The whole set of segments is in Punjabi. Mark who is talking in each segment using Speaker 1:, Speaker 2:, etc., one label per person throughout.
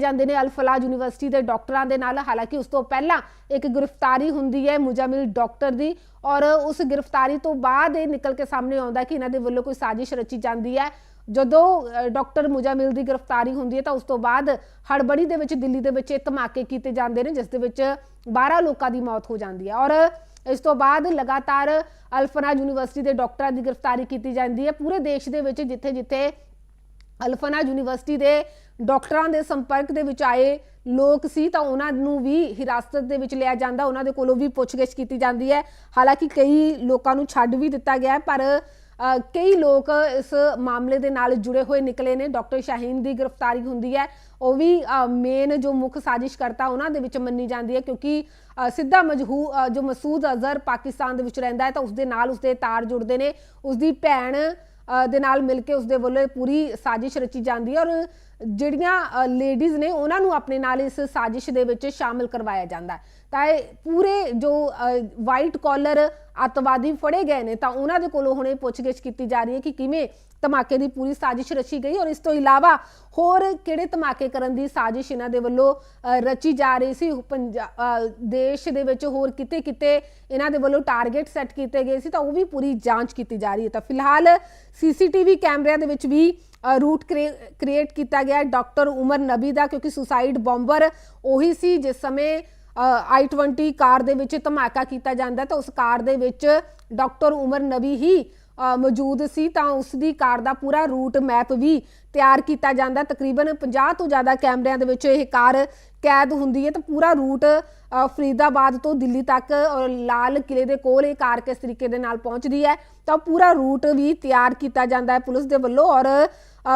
Speaker 1: ਜਾਂਦੇ ਨੇ ਅਲਫਲਾ ਯੂਨੀਵਰਸਿਟੀ ਦੇ ਡਾਕਟਰਾਂ ਦੇ ਨਾਲ। ਹਾਲਾਂਕਿ ਉਸ ਤੋਂ ਪਹਿਲਾਂ ਇੱਕ ਗ੍ਰਿਫਤਾਰੀ ਹੁੰਦੀ ਹੈ ਮੁਜਾਮਿਲ ਡਾਕਟਰ ਦੀ ਔਰ ਉਸ ਗ੍ਰਿਫਤਾਰੀ ਤੋਂ ਬਾਅਦ ਇਹ ਨਿਕਲ ਕੇ ਸਾਹਮਣੇ ਆਉਂਦਾ ਕਿ ਇਹਨਾਂ ਦੇ ਵੱਲੋਂ ਕੋਈ ਸਾਜ਼ਿਸ਼ ਰਚੀ ਜਾਂਦੀ ਹੈ। ਜਦੋਂ ਡਾਕਟਰ ਮੁਜਾਮਿਲ ਦੀ ਗ੍ਰਿਫਤਾਰੀ ਹੁੰਦੀ ਹੈ ਤਾਂ ਉਸ ਤੋਂ ਬਾਅਦ ਹੜਬੜੀ ਦੇ ਵਿੱਚ, ਦਿੱਲੀ ਦੇ ਵਿੱਚ ਇਹ ਧਮਾਕੇ ਕੀਤੇ ਜਾਂਦੇ ਨੇ, ਜਿਸ ਦੇ ਵਿੱਚ 12 ਲੋਕਾਂ ਦੀ ਮੌਤ ਹੋ ਜਾਂਦੀ ਹੈ। ਔਰ ਇਸ ਤੋਂ ਬਾਅਦ ਲਗਾਤਾਰ ਅਲਫਨਾ ਯੂਨੀਵਰਸਿਟੀ ਦੇ ਡਾਕਟਰਾਂ ਦੀ ਗ੍ਰਿਫਤਾਰੀ ਕੀਤੀ ਜਾਂਦੀ ਹੈ। ਪੂਰੇ ਦੇਸ਼ ਦੇ ਵਿੱਚ ਜਿੱਥੇ ਜਿੱਥੇ ਅਲਫਨਾ ਯੂਨੀਵਰਸਿਟੀ ਦੇ ਡਾਕਟਰਾਂ ਦੇ ਸੰਪਰਕ ਦੇ ਵਿੱਚ ਆਏ ਲੋਕ ਸੀ ਤਾਂ ਉਹਨਾਂ ਨੂੰ ਵੀ ਹਿਰਾਸਤ ਦੇ ਵਿੱਚ ਲਿਆ ਜਾਂਦਾ, ਉਹਨਾਂ ਦੇ ਕੋਲੋਂ ਵੀ ਪੁੱਛਗਿੱਛ ਕੀਤੀ ਜਾਂਦੀ ਹੈ। ਹਾਲਾਂਕਿ ਕਈ ਲੋਕਾਂ ਨੂੰ ਛੱਡ ਵੀ ਦਿੱਤਾ ਗਿਆ ਪਰ ਕਈ ਲੋਕ ਇਸ ਮਾਮਲੇ ਦੇ ਨਾਲ ਜੁੜੇ ਹੋਏ ਨਿਕਲੇ ਨੇ। ਡਾਕਟਰ ਸ਼ਾਹੀਨ ਦੀ ਗ੍ਰਿਫਤਾਰੀ ਹੁੰਦੀ ਹੈ। ਉਹ ਵੀ ਮੇਨ ਜੋ ਮੁੱਖ ਸਾਜ਼ਿਸ਼ ਕਰਤਾ ਉਹਨਾਂ ਦੇ ਵਿੱਚ ਮੰਨੀ ਜਾਂਦੀ ਹੈ ਕਿਉਂਕਿ ਸਿੱਧਾ ਮਜਹੂ ਜੋ ਮਸੂਦ ਅਜ਼ਹਰ ਪਾਕਿਸਤਾਨ ਦੇ ਵਿੱਚ ਰਹਿੰਦਾ ਹੈ ਤਾਂ ਉਸ ਦੇ ਨਾਲ ਉਸਦੇ ਤਾਰ ਜੁੜਦੇ ਨੇ। ਉਸ ਦੀ ਭੈਣ ਦੇ ਨਾਲ ਮਿਲ ਕੇ ਉਸਦੇ ਵੱਲੋਂ ਇਹ ਪੂਰੀ ਸਾਜ਼ਿਸ਼ ਰਚੀ ਜਾਂਦੀ ਹੈ ਔਰ ਜਿਹੜੀਆਂ ਲੇਡੀਜ਼ ਨੇ ਉਹਨਾਂ ਨੂੰ ਆਪਣੇ ਨਾਲ ਇਸ ਸਾਜ਼ਿਸ਼ ਦੇ ਵਿੱਚ ਸ਼ਾਮਿਲ ਕਰਵਾਇਆ ਜਾਂਦਾ ਤਾਂ ਇਹ ਪੂਰੇ ਜੋ ਵਾਈਟ ਕਾਲਰ ਅੱਤਵਾਦੀ ਫੜੇ ਗਏ ਨੇ, ਤਾਂ ਉਹਨਾਂ ਦੇ ਕੋਲੋਂ ਹੁਣੇ ਪੁੱਛਗਿੱਛ ਕੀਤੀ ਜਾ ਰਹੀ ਹੈ ਕਿ ਕਿਵੇਂ ਧਮਾਕੇ ਦੀ ਪੂਰੀ ਸਾਜ਼ਿਸ਼ ਰਚੀ ਗਈ ਔਰ ਇਸ ਤੋਂ ਇਲਾਵਾ ਹੋਰ ਕਿਹੜੇ ਧਮਾਕੇ ਕਰਨ ਦੀ ਸਾਜ਼ਿਸ਼ ਇਹਨਾਂ ਦੇ ਵੱਲੋਂ ਰਚੀ ਜਾ ਰਹੀ ਸੀ? ਪੰਜਾ- ਦੇਸ਼ ਦੇ ਵਿੱਚ ਹੋਰ ਕਿਤੇ ਕਿਤੇ ਇਹਨਾਂ ਦੇ ਵੱਲੋਂ ਟਾਰਗੇਟ ਸੈੱਟ ਕੀਤੇ ਗਏ ਸੀ, ਤਾਂ ਉਹ ਵੀ ਪੂਰੀ ਜਾਂਚ ਕੀਤੀ ਜਾ ਰਹੀ ਹੈ। ਤਾਂ ਫਿਲਹਾਲ ਸੀਸੀਟੀਵੀ ਕੈਮਰਿਆਂ ਦੇ ਵਿੱਚ ਵੀ ਰੂਟ ਕ੍ਰੀਏਟ ਕੀਤਾ ਗਿਆ ਹੈ ਡਾਕਟਰ ਉਮਰ ਨਬੀ ਦਾ, ਕਿਉਂਕਿ ਸੁਸਾਈਡ ਬੰਬਰ ਉਹੀ ਸੀ ਜਿਸ ਸਮੇਂ i20 ਕਾਰ ਦੇ ਵਿੱਚ ਧਮਾਕਾ ਕੀਤਾ ਜਾਂਦਾ ਤਾਂ ਉਸ ਕਾਰ ਦੇ ਵਿੱਚ ਡਾਕਟਰ ਉਮਰ ਨਬੀ ਹੀ ਮੌਜੂਦ ਸੀ ਤਾਂ ਉਸ ਦੀ ਕਾਰ ਦਾ ਪੂਰਾ ਰੂਟ ਮੈਪ ਵੀ ਤਿਆਰ ਕੀਤਾ ਜਾਂਦਾ। ਤਕਰੀਬਨ 50 ਤੋਂ ਜ਼ਿਆਦਾ ਕੈਮਰਿਆਂ ਦੇ ਵਿੱਚ ਇਹ ਕਾਰ ਕੈਦ ਹੁੰਦੀ ਹੈ ਤਾਂ ਪੂਰਾ ਰੂਟ ਫਰੀਦਾਬਾਦ ਤੋਂ ਦਿੱਲੀ ਤੱਕ ਔਰ ਲਾਲ ਕਿਲੇ ਦੇ ਕੋਲ ਇਹ ਕਾਰ ਕਿਸ ਤਰੀਕੇ ਦੇ ਨਾਲ ਪਹੁੰਚਦੀ ਹੈ ਤਾਂ ਪੂਰਾ ਰੂਟ ਵੀ ਤਿਆਰ ਕੀਤਾ ਜਾਂਦਾ ਹੈ ਪੁਲਿਸ ਦੇ ਵੱਲੋਂ ਔਰ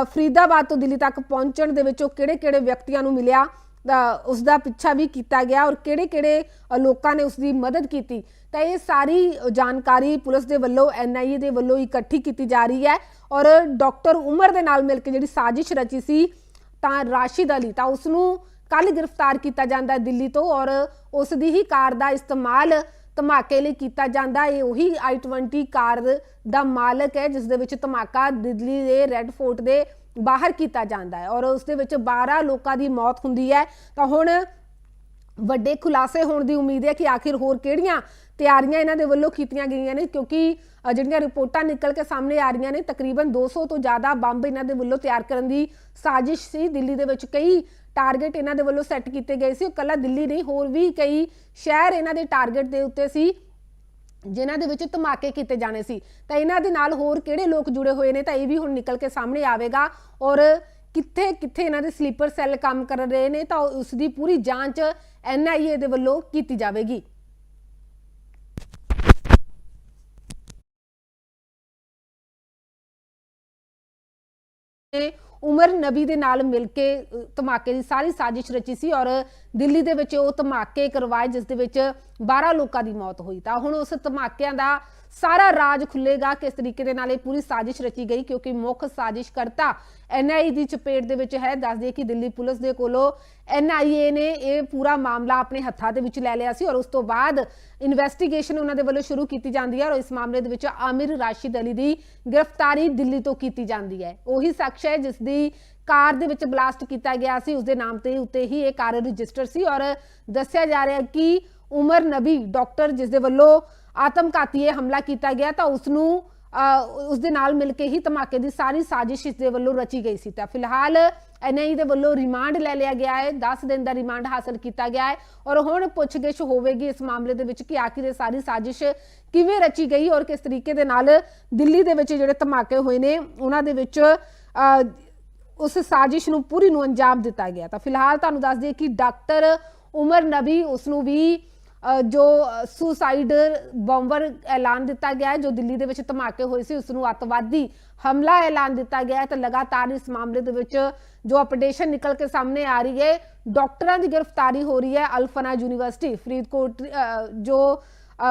Speaker 1: ਫਰੀਦਾਬਾਦ ਤੋਂ ਦਿੱਲੀ ਤੱਕ ਪਹੁੰਚਣ ਦੇ ਵਿੱਚ ਉਹ ਕਿਹੜੇ-ਕਿਹੜੇ ਵਿਅਕਤੀਆਂ ਨੂੰ ਮਿਲਿਆ, ਤਾਂ ਉਸ ਦਾ ਪਿੱਛਾ ਵੀ ਕੀਤਾ ਗਿਆ ਔਰ ਕਿਹੜੇ-ਕਿਹੜੇ ਲੋਕਾਂ ਨੇ ਉਸ ਦੀ ਮਦਦ ਕੀਤੀ। ਤਾਂ ਇਹ ਸਾਰੀ ਜਾਣਕਾਰੀ ਪੁਲਿਸ ਦੇ ਵੱਲੋਂ ਐਨਆਈਏ ਦੇ ਵੱਲੋਂ ਇਕੱਠੀ ਕੀਤੀ ਜਾ ਰਹੀ ਹੈ ਔਰ ਡਾਕਟਰ ਉਮਰ ਦੇ ਨਾਲ ਮਿਲ ਕੇ ਜਿਹੜੀ ਸਾਜ਼ਿਸ਼ ਰਚੀ ਸੀ, ਤਾਂ ਰਾਸ਼ਿਦ ਅਲੀ, ਤਾਂ ਉਸ ਨੂੰ ਕੱਲ ਗ੍ਰਿਫਤਾਰ ਕੀਤਾ ਜਾਂਦਾ ਦਿੱਲੀ ਤੋਂ ਔਰ ਉਸ ਦੀ ਹੀ ਕਾਰ ਦਾ ਇਸਤੇਮਾਲ ਧਮਾਕੇ ਲਈ ਕੀਤਾ ਜਾਂਦਾ। ਇਹ ਉਹੀ i20 ਕਾਰ ਦਾ ਮਾਲਕ ਹੈ, ਜਿਸ ਦੇ ਵਿੱਚ ਧਮਾਕਾ ਦਿੱਲੀ ਦੇ ਰੈੱਡ ਫੋਰਟ ਦੇ ਬਾਹਰ ਕੀਤਾ ਜਾਂਦਾ ਹੈ ਔਰ ਉਸ ਦੇ ਵਿੱਚ 12 ਲੋਕਾਂ ਦੀ ਮੌਤ ਹੁੰਦੀ ਹੈ। ਤਾਂ ਹੁਣ ਵੱਡੇ ਖੁਲਾਸੇ ਹੋਣ ਦੀ ਉਮੀਦ ਹੈ ਕਿ ਆਖਿਰ ਹੋਰ ਕਿਹੜੀਆਂ ਤਿਆਰੀਆਂ ਇਹਨਾਂ ਦੇ ਵੱਲੋਂ ਕੀਤੀਆਂ ਗਈਆਂ ਨੇ, ਕਿਉਂਕਿ ਜਿਹੜੀਆਂ ਰਿਪੋਰਟਾਂ ਨਿਕਲ ਕੇ ਸਾਹਮਣੇ ਆ ਰਹੀਆਂ ਨੇ, ਤਕਰੀਬਨ 200 ਤੋਂ ਜ਼ਿਆਦਾ ਬੰਬ ਇਹਨਾਂ ਦੇ ਵੱਲੋਂ ਤਿਆਰ ਕਰਨ ਦੀ ਸਾਜ਼ਿਸ਼ ਸੀ। ਦਿੱਲੀ ਦੇ ਵਿੱਚ ਕਈ ਟਾਰਗੇਟ ਇਹਨਾਂ ਦੇ ਵੱਲੋਂ ਸੈੱਟ ਕੀਤੇ ਗਏ ਸੀ। ਉਹ ਕੱਲਾ ਦਿੱਲੀ ਨਹੀਂ, ਹੋਰ ਵੀ ਕਈ ਸ਼ਹਿਰ ਇਹਨਾਂ ਦੇ ਟਾਰਗੇਟ ਦੇ ਉੱਤੇ ਸੀ, ਜਿਨ੍ਹਾਂ ਦੇ ਵਿੱਚ ਧਮਾਕੇ ਕੀਤੇ ਜਾਣੇ ਸੀ। ਤਾਂ ਇਹਨਾਂ ਦੇ ਨਾਲ ਹੋਰ ਕਿਹੜੇ ਲੋਕ ਜੁੜੇ ਹੋਏ ਨੇ ਤਾਂ ਇਹ ਵੀ ਹੁਣ ਨਿਕਲ ਕੇ ਸਾਹਮਣੇ ਆਵੇਗਾ। ਔਰ ਕਿੱਥੇ ਕਿੱਥੇ ਇਹਨਾਂ ਦੇ ਸਲੀਪਰ ਸੈੱਲ ਕੰਮ ਕਰ ਰਹੇ ਨੇ ਤਾਂ ਉਸ ਦੀ ਪੂਰੀ ਜਾਂਚ ਐਨਆਈਏ ਦੇ ਵੱਲੋਂ ਕੀਤੀ ਜਾਵੇਗੀ। ਨੇ ਉਮਰ ਨਬੀ ਦੇ ਨਾਲ ਮਿਲ ਕੇ ਧਮਾਕੇ ਦੀ ਸਾਰੀ ਸਾਜ਼ਿਸ਼ ਰਚੀ ਸੀ ਔਰ ਦਿੱਲੀ ਦੇ ਵਿੱਚ ਉਹ ਧਮਾਕੇ ਕਰਵਾਏ, ਜਿਸ ਦੇ ਵਿੱਚ 12 ਲੋਕਾਂ ਦੀ ਮੌਤ ਹੋਈ। ਤਾਂ ਹੁਣ ਉਸ ਧਮਾਕਿਆਂ ਦਾ ਸਾਰਾ ਰਾਜ ਖੁੱਲੇਗਾ। ਕਿਸ ਤਰੀਕੇ ਦੇ ਨਾਲ ਇਹ ਪੂਰੀ ਸਾਜ਼ਿਸ਼ ਰਚੀ ਗਈ, ਕਿਉਂਕਿ ਮੁੱਖ ਸਾਜ਼ਿਸ਼ ਕਰਤਾ ਐਨਆਈਏ ਦੀ ਚਪੇਟ ਦੇ ਵਿੱਚ ਹੈ। ਦੱਸ ਦਈਏ ਕਿ ਦਿੱਲੀ ਪੁਲਿਸ ਦੇ ਕੋਲੋਂ ਐਨਆਈਏ ਨੇ ਇਹ ਪੂਰਾ ਮਾਮਲਾ ਆਪਣੇ ਹੱਥਾਂ ਦੇ ਵਿੱਚ ਲੈ ਲਿਆ ਸੀ ਔਰ ਉਸ ਤੋਂ ਬਾਅਦ ਇਨਵੈਸਟੀਗੇਸ਼ਨ ਉਹਨਾਂ ਦੇ ਵੱਲੋਂ ਸ਼ੁਰੂ ਕੀਤੀ ਜਾਂਦੀ ਹੈ ਔਰ ਇਸ ਮਾਮਲੇ ਦੇ ਵਿੱਚ ਆਮਿਰ ਰਾਸ਼ਿਦ ਅਲੀ ਦੀ ਗ੍ਰਿਫਤਾਰੀ ਦਿੱਲੀ ਤੋਂ ਕੀਤੀ ਜਾਂਦੀ ਹੈ। ਉਹੀ ਸ਼ਖਸ ਹੈ ਜਿਸ ਦੀ ਕਾਰ ਦੇ ਵਿੱਚ ਬਲਾਸਟ ਕੀਤਾ ਗਿਆ ਸੀ। ਉਸ ਦੇ ਨਾਮ ਤੇ ਉੱਤੇ ਹੀ ਇਹ ਕਾਰ ਰਜਿਸਟਰ ਸੀ ਔਰ ਦੱਸਿਆ ਜਾ ਰਿਹਾ ਕਿ ਉਮਰ ਨਬੀ ਡਾਕਟਰ ਜਿਸ ਦੇ ਵੱਲੋਂ ਆਤਮਘਾਤੀ ਇਹ ਹਮਲਾ ਕੀਤਾ ਗਿਆ ਤਾਂ ਉਸ ਨੂੰ ਉਸ ਦੇ ਨਾਲ ਮਿਲ ਕੇ ਹੀ ਧਮਾਕੇ ਦੀ ਸਾਰੀ ਸਾਜ਼ਿਸ਼ ਇਸ ਦੇ ਵੱਲੋਂ ਰਚੀ ਗਈ ਸੀ। ਤਾਂ ਫਿਲਹਾਲ ਐਨਆਈ ਦੇ ਵੱਲੋਂ ਰਿਮਾਂਡ ਲੈ ਲਿਆ ਗਿਆ ਹੈ 10 ਦਿਨ ਦਾ ਰਿਮਾਂਡ ਹਾਸਲ ਕੀਤਾ ਗਿਆ ਹੈ ਔਰ ਹੁਣ ਪੁੱਛਗਿੱਛ ਹੋਵੇਗੀ ਇਸ ਮਾਮਲੇ ਦੇ ਵਿੱਚ ਕਿ ਆਖਿਰ ਇਹ ਸਾਰੀ ਸਾਜ਼ਿਸ਼ ਕਿਵੇਂ ਰਚੀ ਗਈ ਔਰ ਕਿਸ ਤਰੀਕੇ ਦੇ ਨਾਲ ਦਿੱਲੀ ਦੇ ਵਿੱਚ ਜਿਹੜੇ ਧਮਾਕੇ ਹੋਏ ਨੇ, ਉਹਨਾਂ ਦੇ ਵਿੱਚ ਉਸ ਸਾਜ਼ਿਸ਼ ਨੂੰ ਪੂਰੀ ਨੂੰ ਅੰਜਾਮ ਦਿੱਤਾ ਗਿਆ। ਤਾਂ ਫਿਲਹਾਲ ਤੁਹਾਨੂੰ ਦੱਸ ਦਈਏ ਕਿ ਡਾਕਟਰ ਉਮਰ ਨਬੀ ਉਸ ਨੂੰ ਵੀ ਜੋ ਸੁਸਾਈਡ ਬੰਬਰ ਐਲਾਨ ਦਿੱਤਾ ਗਿਆ ਹੈ, ਜੋ ਦਿੱਲੀ ਦੇ ਵਿੱਚ ਧਮਾਕੇ ਹੋਏ ਸੀ ਉਸ ਨੂੰ ਅੱਤਵਾਦੀ ਹਮਲਾ ਐਲਾਨ ਦਿੱਤਾ ਗਿਆ ਹੈ ਤਾਂ ਲਗਾਤਾਰ ਇਸ ਮਾਮਲੇ ਦੇ ਵਿੱਚ ਜੋ ਅਪਡੇਸ਼ਨ ਨਿਕਲ ਕੇ ਸਾਹਮਣੇ ਆ ਰਹੀ ਹੈ, ਡਾਕਟਰਾਂ ਦੀ ਗ੍ਰਿਫਤਾਰੀ ਹੋ ਰਹੀ ਹੈ ਅਲਫਨਾ ਯੂਨੀਵਰਸਿਟੀ, ਫਰੀਦਕੋਟ ਜੋ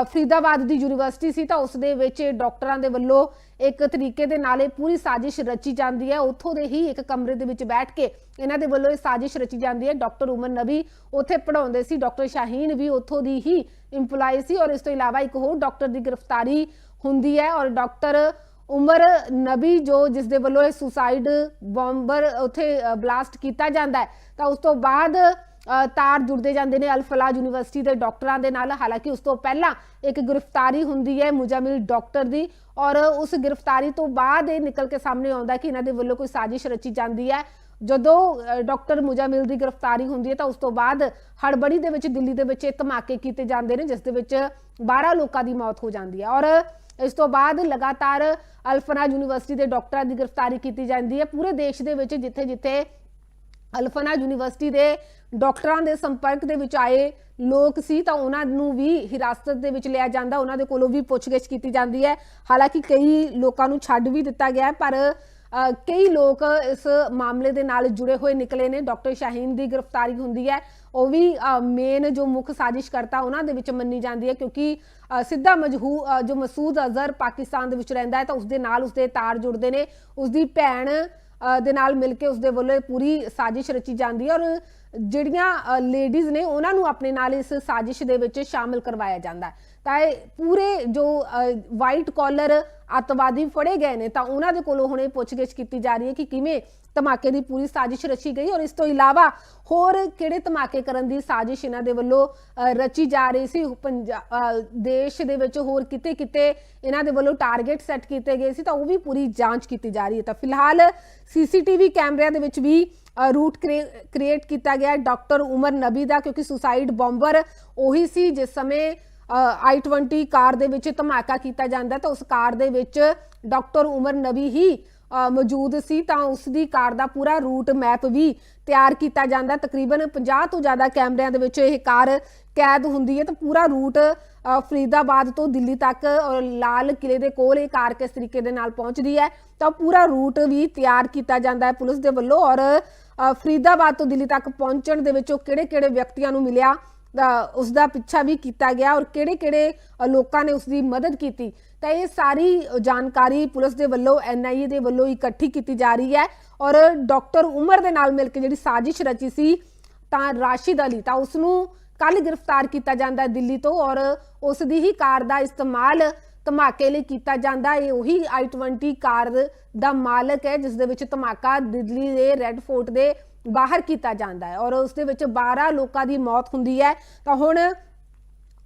Speaker 1: ਫਰੀਦਾਬਾਦ ਦੀ ਯੂਨੀਵਰਸਿਟੀ ਸੀ ਤਾਂ ਉਸ ਦੇ ਵਿੱਚ ਇਹ ਡਾਕਟਰਾਂ ਦੇ ਵੱਲੋਂ ਇੱਕ ਤਰੀਕੇ ਦੇ ਨਾਲ ਇਹ ਪੂਰੀ ਸਾਜ਼ਿਸ਼ ਰਚੀ ਜਾਂਦੀ ਹੈ। ਉੱਥੋਂ ਦੇ ਹੀ ਇੱਕ ਕਮਰੇ ਦੇ ਵਿੱਚ ਬੈਠ ਕੇ ਇਹਨਾਂ ਦੇ ਵੱਲੋਂ ਇਹ ਸਾਜ਼ਿਸ਼ ਰਚੀ ਜਾਂਦੀ ਹੈ। ਡਾਕਟਰ ਉਮਰ ਨਬੀ ਉੱਥੇ ਪੜਾਉਂਦੇ ਸੀ, ਡਾਕਟਰ ਸ਼ਾਹੀਨ ਵੀ ਉੱਥੋਂ ਦੀ ਹੀ EMPLOYE ਸੀ ਔਰ ਇਸ ਤੋਂ ਇਲਾਵਾ ਇੱਕ ਹੋਰ ਡਾਕਟਰ ਦੀ ਗ੍ਰਿਫਤਾਰੀ ਹੁੰਦੀ ਹੈ ਔਰ ਡਾਕਟਰ ਉਮਰ ਨਬੀ ਜੋ ਜਿਸ ਦੇ ਵੱਲੋਂ ਇਹ ਸੁਸਾਈਡ ਬੰਬਰ ਉੱਥੇ ਬਲਾਸਟ ਕੀਤਾ ਜਾਂਦਾ ਹੈ, ਤਾਂ ਉਸ ਤੋਂ ਬਾਅਦ ਤਾਰ ਜੁੜਦੇ ਜਾਂਦੇ ਨੇ ਅਲਫਲਾ ਯੂਨੀਵਰਸਿਟੀ ਦੇ ਡਾਕਟਰਾਂ ਦੇ ਨਾਲ। ਹਾਲਾਂਕਿ ਉਸ ਤੋਂ ਪਹਿਲਾਂ ਇੱਕ ਗ੍ਰਿਫਤਾਰੀ ਹੁੰਦੀ ਹੈ ਮੁਜਾਮਿਲ ਡਾਕਟਰ ਦੀ ਔਰ ਉਸ ਗ੍ਰਿਫਤਾਰੀ ਤੋਂ ਬਾਅਦ ਇਹ ਨਿਕਲ ਕੇ ਸਾਹਮਣੇ ਆਉਂਦਾ ਕਿ ਇਹਨਾਂ ਦੇ ਵੱਲੋਂ ਕੋਈ ਸਾਜ਼ਿਸ਼ ਰਚੀ ਜਾਂਦੀ ਹੈ। ਜਦੋਂ ਅ, ਡਾਕਟਰ ਮੁਜਾਮਿਲ ਦੀ ਗ੍ਰਿਫਤਾਰੀ ਹੁੰਦੀ ਹੈ ਤਾਂ ਉਸ ਤੋਂ ਬਾਅਦ ਹੜਬੜੀ ਦੇ ਵਿੱਚ ਦਿੱਲੀ ਦੇ ਵਿੱਚ ਇਹ ਧਮਾਕੇ ਕੀਤੇ ਜਾਂਦੇ ਨੇ ਜਿਸ ਦੇ ਵਿੱਚ 12 ਲੋਕਾਂ ਦੀ ਮੌਤ ਹੋ ਜਾਂਦੀ ਹੈ। ਔਰ ਇਸ ਤੋਂ ਬਾਅਦ ਲਗਾਤਾਰ ਅਲਫਨਾ ਯੂਨੀਵਰਸਿਟੀ ਦੇ ਡਾਕਟਰਾਂ ਦੀ ਗ੍ਰਿਫਤਾਰੀ ਕੀਤੀ ਜਾਂਦੀ ਹੈ। ਪੂਰੇ ਦੇਸ਼ ਦੇ ਵਿੱਚ ਜਿੱਥੇ-ਜਿੱਥੇ ਅਲਫਨਾ ਯੂਨੀਵਰਸਿਟੀ ਦੇ ਡਾਕਟਰਾਂ ਦੇ ਸੰਪਰਕ ਦੇ ਵਿੱਚ ਆਏ ਲੋਕ ਸੀ ਤਾਂ ਉਹਨਾਂ ਨੂੰ ਵੀ ਹਿਰਾਸਤ ਦੇ ਵਿੱਚ ਲਿਆ ਜਾਂਦਾ, ਉਹਨਾਂ ਦੇ ਕੋਲੋਂ ਵੀ ਪੁੱਛਗਿੱਛ ਕੀਤੀ ਜਾਂਦੀ ਹੈ। ਹਾਲਾਂਕਿ ਕਈ ਲੋਕਾਂ ਨੂੰ ਛੱਡ ਵੀ ਦਿੱਤਾ ਗਿਆ ਪਰ ਕਈ ਲੋਕ ਇਸ ਮਾਮਲੇ ਦੇ ਨਾਲ ਜੁੜੇ ਹੋਏ ਨਿਕਲੇ ਨੇ। ਡਾਕਟਰ ਸ਼ਾਹੀਨ ਦੀ ਗ੍ਰਿਫਤਾਰੀ ਹੁੰਦੀ ਹੈ। ਉਹ ਵੀ ਮੇਨ ਜੋ ਮੁੱਖ ਸਾਜ਼ਿਸ਼ ਕਰਤਾ ਉਹਨਾਂ ਦੇ ਵਿੱਚ ਮੰਨੀ ਜਾਂਦੀ ਹੈ ਕਿਉਂਕਿ ਸਿੱਧਾ ਮਜਹੂ ਜੋ ਮਸੂਦ ਅਜ਼ਹਰ ਪਾਕਿਸਤਾਨ ਦੇ ਵਿੱਚ ਰਹਿੰਦਾ ਹੈ ਤਾਂ ਉਸ ਦੇ ਨਾਲ ਉਸਦੇ ਤਾਰ ਜੁੜਦੇ ਨੇ। ਉਸ ਦੀ ਭੈਣ ਦੇ ਨਾਲ ਮਿਲ ਕੇ ਉਸ ਦੇ ਵੱਲੋਂ ਪੂਰੀ ਸਾਜ਼ਿਸ਼ ਰਚੀ ਜਾਂਦੀ ਹੈ ਔਰ ਜਿਹੜੀਆਂ ਲੇਡੀਜ਼ ਨੇ ਉਹਨਾਂ ਨੂੰ ਆਪਣੇ ਨਾਲ ਇਸ ਸਾਜ਼ਿਸ਼ ਦੇ ਵਿੱਚ ਸ਼ਾਮਿਲ ਕਰਵਾਇਆ ਜਾਂਦਾ ਹੈ। ਤਾਂ ਇਹ ਪੂਰੇ ਜੋ ਵਾਈਟ ਕਾਲਰ ਅੱਤਵਾਦੀ ਫੜੇ ਗਏ ਨੇ ਤਾਂ ਉਹਨਾਂ ਦੇ ਕੋਲੋਂ ਹੁਣੇ ਪੁੱਛਗਿੱਛ ਕੀਤੀ ਜਾ ਰਹੀ ਹੈ ਕਿ ਕਿਵੇਂ ਧਮਾਕੇ ਦੀ ਪੂਰੀ ਸਾਜ਼ਿਸ਼ ਰਚੀ ਗਈ ਔਰ ਇਸ ਤੋਂ ਇਲਾਵਾ ਹੋਰ ਕਿਹੜੇ ਧਮਾਕੇ ਕਰਨ ਦੀ ਸਾਜ਼ਿਸ਼ ਇਹਨਾਂ ਦੇ ਵੱਲੋਂ ਰਚੀ ਜਾ ਰਹੀ ਸੀ? ਪੰਜਾ- ਦੇਸ਼ ਦੇ ਵਿੱਚ ਹੋਰ ਕਿਤੇ ਕਿਤੇ ਇਹਨਾਂ ਦੇ ਵੱਲੋਂ ਟਾਰਗੇਟ ਸੈੱਟ ਕੀਤੇ ਗਏ ਸੀ ਤਾਂ ਉਹ ਵੀ ਪੂਰੀ ਜਾਂਚ ਕੀਤੀ ਜਾ ਰਹੀ ਹੈ। ਤਾਂ ਫਿਲਹਾਲ ਸੀਸੀਟੀਵੀ ਕੈਮਰਿਆਂ ਦੇ ਵਿੱਚ ਵੀ ਅ, ਰੂਟ ਕ੍ਰੀਏਟ ਕੀਤਾ ਗਿਆ ਡਾਕਟਰ ਉਮਰ ਨਬੀ ਦਾ ਕਿਉਂਕਿ ਸੁਸਾਈਡ ਬੰਬਰ ਉਹੀ ਸੀ ਜਿਸ ਸਮੇਂ i20 ਕਾਰ ਦੇ ਵਿੱਚ ਧਮਾਕਾ ਕੀਤਾ ਜਾਂਦਾ ਤਾਂ ਉਸ ਕਾਰ ਦੇ ਵਿੱਚ ਡਾਕਟਰ ਉਮਰ ਨਬੀ ਹੀ ਮੌਜੂਦ ਸੀ ਤਾਂ ਉਸ ਦੀ ਕਾਰ ਦਾ ਪੂਰਾ ਰੂਟ ਮੈਪ ਵੀ ਤਿਆਰ ਕੀਤਾ ਜਾਂਦਾ ਤਕਰੀਬਨ 50 ਤੋਂ ਜ਼ਿਆਦਾ ਕੈਮਰਿਆਂ ਦੇ ਵਿੱਚ ਇਹ ਕਾਰ ਕੈਦ ਹੁੰਦੀ ਹੈ ਤਾਂ ਪੂਰਾ ਰੂਟ ਫਰੀਦਾਬਾਦ ਤੋਂ ਦਿੱਲੀ ਤੱਕ ਲਾਲ ਕਿਲੇ ਦੇ ਕੋਲ ਇਹ ਕਾਰ ਕਿਸ ਤਰੀਕੇ ਦੇ ਨਾਲ ਪਹੁੰਚਦੀ ਹੈ ਤਾਂ ਪੂਰਾ ਰੂਟ ਵੀ ਤਿਆਰ ਕੀਤਾ ਜਾਂਦਾ ਹੈ ਪੁਲਿਸ ਦੇ ਵੱਲੋਂ ਔਰ ਫਰੀਦਾਬਾਦ ਤੋਂ ਦਿੱਲੀ ਤੱਕ ਪਹੁੰਚਣ ਦੇ ਵਿੱਚ ਉਹ ਕਿਹੜੇ-ਕਿਹੜੇ ਵਿਅਕਤੀਆਂ ਨੂੰ ਮਿਲਿਆ ਉਸ ਦਾ ਪਿੱਛਾ ਵੀ ਕੀਤਾ ਗਿਆ ਔਰ ਕਿਹੜੇ-ਕਿਹੜੇ ਲੋਕਾਂ ਨੇ ਉਸ ਦੀ ਮਦਦ ਕੀਤੀ, ਤਾਂ ਇਹ ਸਾਰੀ ਜਾਣਕਾਰੀ ਪੁਲਿਸ ਦੇ ਵੱਲੋਂ ਐਨਆਈਏ ਦੇ ਵੱਲੋਂ ਇਕੱਠੀ ਕੀਤੀ ਜਾ ਰਹੀ ਹੈ ਔਰ ਡਾਕਟਰ ਉਮਰ ਦੇ ਨਾਲ ਮਿਲ ਕੇ ਜਿਹੜੀ ਸਾਜ਼ਿਸ਼ ਰਚੀ ਸੀ, ਤਾਂ ਰਾਸ਼ਿਦ ਅਲੀ, ਤਾਂ ਉਸ ਨੂੰ ਕੱਲ ਗ੍ਰਿਫਤਾਰ ਕੀਤਾ ਜਾਂਦਾ ਦਿੱਲੀ ਤੋਂ ਔਰ ਉਸ ਦੀ ਹੀ ਕਾਰ ਦਾ ਇਸਤੇਮਾਲ ਧਮਾਕੇ ਲਈ ਕੀਤਾ ਜਾਂਦਾ, ਇਹ ਉਹੀ i20 ਕਾਰ ਦਾ ਮਾਲਕ ਹੈ, ਜਿਸ ਦੇ ਵਿੱਚ ਧਮਾਕਾ ਦਿੱਲੀ ਦੇ ਰੈੱਡ ਫੋਰਟ ਦੇ ਬਾਹਰ ਕੀਤਾ ਜਾਂਦਾ ਹੈ ਔਰ ਉਸ ਦੇ ਵਿੱਚ 12 ਲੋਕਾਂ ਦੀ ਮੌਤ ਹੁੰਦੀ ਹੈ। ਤਾਂ ਹੁਣ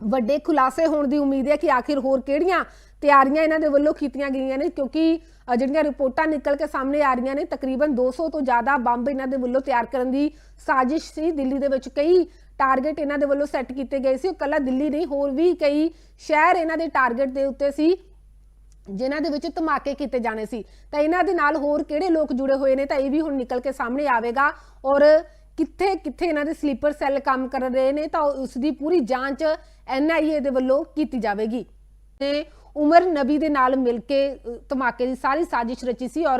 Speaker 1: ਵੱਡੇ ਖੁਲਾਸੇ ਹੋਣ ਦੀ ਉਮੀਦ ਹੈ ਕਿ ਆਖਿਰ ਹੋਰ ਕਿਹੜੀਆਂ ਤਿਆਰੀਆਂ ਇਹਨਾਂ ਦੇ ਵੱਲੋਂ ਕੀਤੀਆਂ ਗਈਆਂ ਨੇ? ਕਿਉਂਕਿ ਜਿਹੜੀਆਂ ਰਿਪੋਰਟਾਂ ਨਿਕਲ ਕੇ ਸਾਹਮਣੇ ਆ ਰਹੀਆਂ ਨੇ, ਤਕਰੀਬਨ 200 ਤੋਂ ਜ਼ਿਆਦਾ ਬੰਬ ਇਹਨਾਂ ਦੇ ਵੱਲੋਂ ਤਿਆਰ ਕਰਨ ਦੀ ਸਾਜ਼ਿਸ਼ ਸੀ। ਦਿੱਲੀ ਦੇ ਵਿੱਚ ਕਈ ਟਾਰਗੇਟ ਇਹਨਾਂ ਦੇ ਵੱਲੋਂ ਸੈੱਟ ਕੀਤੇ ਗਏ ਸੀ। ਉਹ ਕੱਲਾ ਦਿੱਲੀ ਨਹੀਂ, ਹੋਰ ਵੀ ਕਈ ਸ਼ਹਿਰ ਇਹਨਾਂ ਦੇ ਟਾਰਗੇਟ ਦੇ ਉੱਤੇ ਸੀ। ਜਿਨ੍ਹਾਂ ਦੇ ਵਿੱਚ ਧਮਾਕੇ ਕੀਤੇ ਜਾਣੇ ਸੀ। ਤਾਂ ਇਹਨਾਂ ਦੇ ਨਾਲ ਹੋਰ ਕਿਹੜੇ ਲੋਕ ਜੁੜੇ ਹੋਏ ਨੇ ਤਾਂ ਇਹ ਵੀ ਹੁਣ ਨਿਕਲ ਕੇ ਸਾਹਮਣੇ ਆਵੇਗਾ। ਔਰ ਕਿੱਥੇ ਕਿੱਥੇ ਇਹਨਾਂ ਦੇ ਸਲੀਪਰ ਸੈੱਲ ਕੰਮ ਕਰ ਰਹੇ ਨੇ ਤਾਂ ਉਸ ਦੀ ਪੂਰੀ ਜਾਂਚ ਐਨਆਈਏ ਦੇ ਵੱਲੋਂ ਕੀਤੀ ਜਾਵੇਗੀ। ਤੇ ਉਮਰ ਨਬੀ ਦੇ ਨਾਲ ਮਿਲ ਕੇ ਧਮਾਕੇ ਦੀ ਸਾਰੀ ਸਾਜ਼ਿਸ਼ ਰਚੀ ਸੀ ਔਰ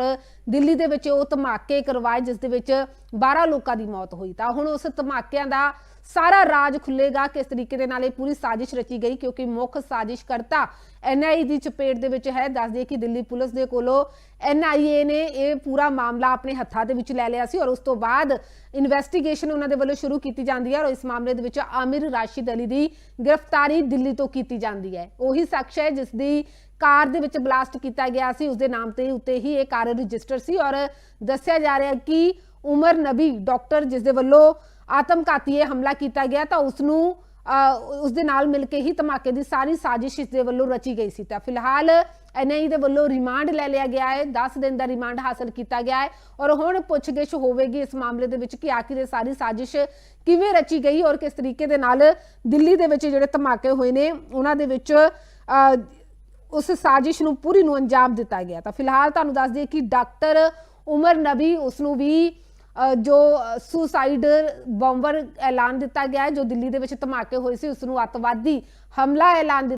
Speaker 1: ਦਿੱਲੀ ਦੇ ਵਿੱਚ ਉਹ ਧਮਾਕੇ ਕਰਵਾਏ ਜਿਸ ਦੇ ਵਿੱਚ 12 ਲੋਕਾਂ ਦੀ ਮੌਤ ਹੋਈ। ਤਾਂ ਹੁਣ ਉਸ ਧਮਾਕਿਆਂ ਦਾ ਸਾਰਾ ਰਾਜ ਖੁੱਲੇਗਾ ਕਿਸ ਤਰੀਕੇ ਦੇ ਨਾਲ ਇਹ ਪੂਰੀ ਸਾਜ਼ਿਸ਼ ਰਚੀ ਗਈ ਕਿਉਂਕਿ ਮੁੱਖ ਸਾਜ਼ਿਸ਼ ਕਰਤਾ ਐਨਆਈਏ ਦੀ ਚਪੇਟ ਦੇ ਵਿੱਚ ਹੈ। ਦੱਸ ਦਈਏ ਕਿ ਦਿੱਲੀ ਪੁਲਿਸ ਦੇ ਕੋਲੋਂ ਐਨਆਈਏ ਨੇ ਇਹ ਪੂਰਾ ਮਾਮਲਾ ਆਪਣੇ ਹੱਥਾਂ ਦੇ ਵਿੱਚ ਲੈ ਲਿਆ ਸੀ ਔਰ ਉਸ ਤੋਂ ਬਾਅਦ ਇਨਵੈਸਟੀਗੇਸ਼ਨ ਉਹਨਾਂ ਦੇ ਵੱਲੋਂ ਸ਼ੁਰੂ ਕੀਤੀ ਜਾਂਦੀ ਹੈ ਔਰ ਇਸ ਮਾਮਲੇ ਦੇ ਵਿੱਚ ਆਮਿਰ ਰਾਸ਼ਿਦ ਅਲੀ ਦੀ ਗ੍ਰਿਫਤਾਰੀ ਦਿੱਲੀ ਤੋਂ ਕੀਤੀ ਜਾਂਦੀ ਹੈ। ਉਹੀ ਸ਼ਖਸ ਹੈ ਜਿਸ ਦੀ ਕਾਰ ਦੇ ਵਿੱਚ ਬਲਾਸਟ ਕੀਤਾ ਗਿਆ ਸੀ। ਉਸ ਦੇ ਨਾਮ ਤੇ ਉੱਤੇ ਹੀ ਇਹ ਕਾਰ ਰਜਿਸਟਰ ਸੀ ਔਰ ਦੱਸਿਆ ਜਾ ਰਿਹਾ ਕਿ ਉਮਰ ਨਬੀ ਡਾਕਟਰ ਜਿਸ ਦੇ ਵੱਲੋਂ ਆਤਮਘਾਤੀ ਹਮਲਾ ਕੀਤਾ ਗਿਆ ਤਾਂ ਉਸ ਨੂੰ ਉਸ ਦੇ ਨਾਲ ਮਿਲ ਕੇ ਹੀ ਧਮਾਕੇ ਦੀ ਸਾਰੀ ਸਾਜ਼ਿਸ਼ ਇਸ ਦੇ ਵੱਲੋਂ ਰਚੀ ਗਈ ਸੀ ਤਾਂ ਫਿਲਹਾਲ ਐਨਆਈ ਦੇ ਵੱਲੋਂ ਰਿਮਾਂਡ ਲੈ ਲਿਆ ਗਿਆ ਹੈ 10 ਦਿਨ ਦਾ ਰਿਮਾਂਡ ਹਾਸਲ ਕੀਤਾ ਗਿਆ ਹੈ ਔਰ ਹੁਣ ਪੁੱਛਗਿੱਛ ਹੋਵੇਗੀ ਇਸ ਮਾਮਲੇ ਦੇ ਵਿੱਚ ਕਿ ਆਖਿਰ ਇਹ ਸਾਰੀ ਸਾਜ਼ਿਸ਼ ਕਿਵੇਂ ਰਚੀ ਗਈ ਔਰ ਕਿਸ ਤਰੀਕੇ ਦੇ ਨਾਲ ਦਿੱਲੀ ਦੇ ਵਿੱਚ ਜਿਹੜੇ ਧਮਾਕੇ ਹੋਏ ਨੇ, ਉਹਨਾਂ ਦੇ ਵਿੱਚ ਉਸ ਸਾਜ਼ਿਸ਼ ਨੂੰ ਪੂਰੀ ਨੂੰ ਅੰਜਾਮ ਦਿੱਤਾ ਗਿਆ। ਤਾਂ ਫਿਲਹਾਲ ਤੁਹਾਨੂੰ ਦੱਸ ਦਈਏ ਕਿ ਡਾਕਟਰ ਉਮਰ ਨਬੀ ਉਸ ਨੂੰ ਵੀ ਜੋ ਸੁਸਾਈਡ ਬੰਬਰ ਐਲਾਨ ਦਿੱਤਾ ਗਿਆ ਹੈ, ਜੋ ਦਿੱਲੀ ਦੇ ਵਿੱਚ ਧਮਾਕੇ ਹੋਏ ਸੀ ਉਸ ਨੂੰ ਅੱਤਵਾਦੀ ਹਮਲਾ ਐਲਾਨ ਦਿੱਤਾ